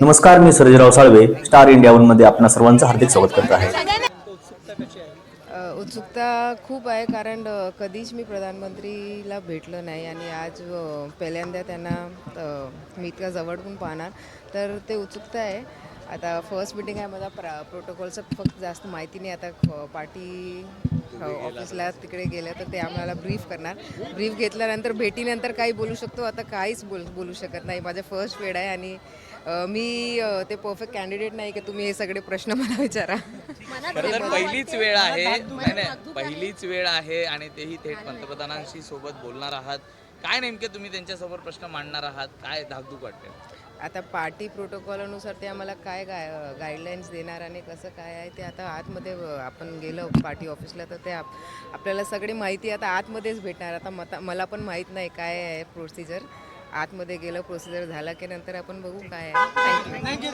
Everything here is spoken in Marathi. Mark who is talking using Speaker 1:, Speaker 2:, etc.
Speaker 1: नमस्कार मी सर्जराव साळवे स्टार इंडिया वनमध्ये आपणा सर्वांचं हार्दिक स्वागत करत आहे.
Speaker 2: उत्सुकता खूप आहे कारण कधीच मी प्रधानमंत्रीला भेटलं नाही आणि आज पहिल्यांदा त्यांना मी मी इतक्या पण पाहणार. तर ते उत्सुकता आहे. आता फर्स्ट मिटिंग आहे मला प्रा प्रोटोकॉलचं फक्त जास्त माहिती नाही. आता पार्टी ऑफिसला तिकडे गेलं तर ते आम्हाला ब्रीफ करणार. ब्रीफ घेतल्यानंतर भेटीनंतर काही बोलू शकतो. आता काहीच बोल बोलू शकत नाही. माझं फर्स्ट वेळ आहे आणि मी ते परफेक्ट कॅन्डिडेट नाही की तुम्ही हे सगळे प्रश्न मला विचारा.
Speaker 3: खरं तर पहिलीच वेळ आहे. नाही नाही. पहिलीच वेळ आहे आणि तेही थेट पंतप्रधानांशी सोबत बोलणार आहात. काय नेमके तुम्ही त्यांच्यासमोर प्रश्न मांडणार आहात? काय धाकधूक वाटते?
Speaker 2: आता पार्टी प्रोटोकॉलनुसार ते आम्हाला काय गाय गाईडलाईन्स देणार आणि कसं काय आहे ते आता आतमध्ये आपण गेलो पार्टी ऑफिसला तर ते आप आपल्याला सगळी माहिती आता आतमध्येच भेटणार. आता मता मला पण माहीत नाही काय आहे प्रोसिजर आतमध्ये गेलं प्रोसिजर झाला की नंतर आपण बघू काय आहे. थँक्यू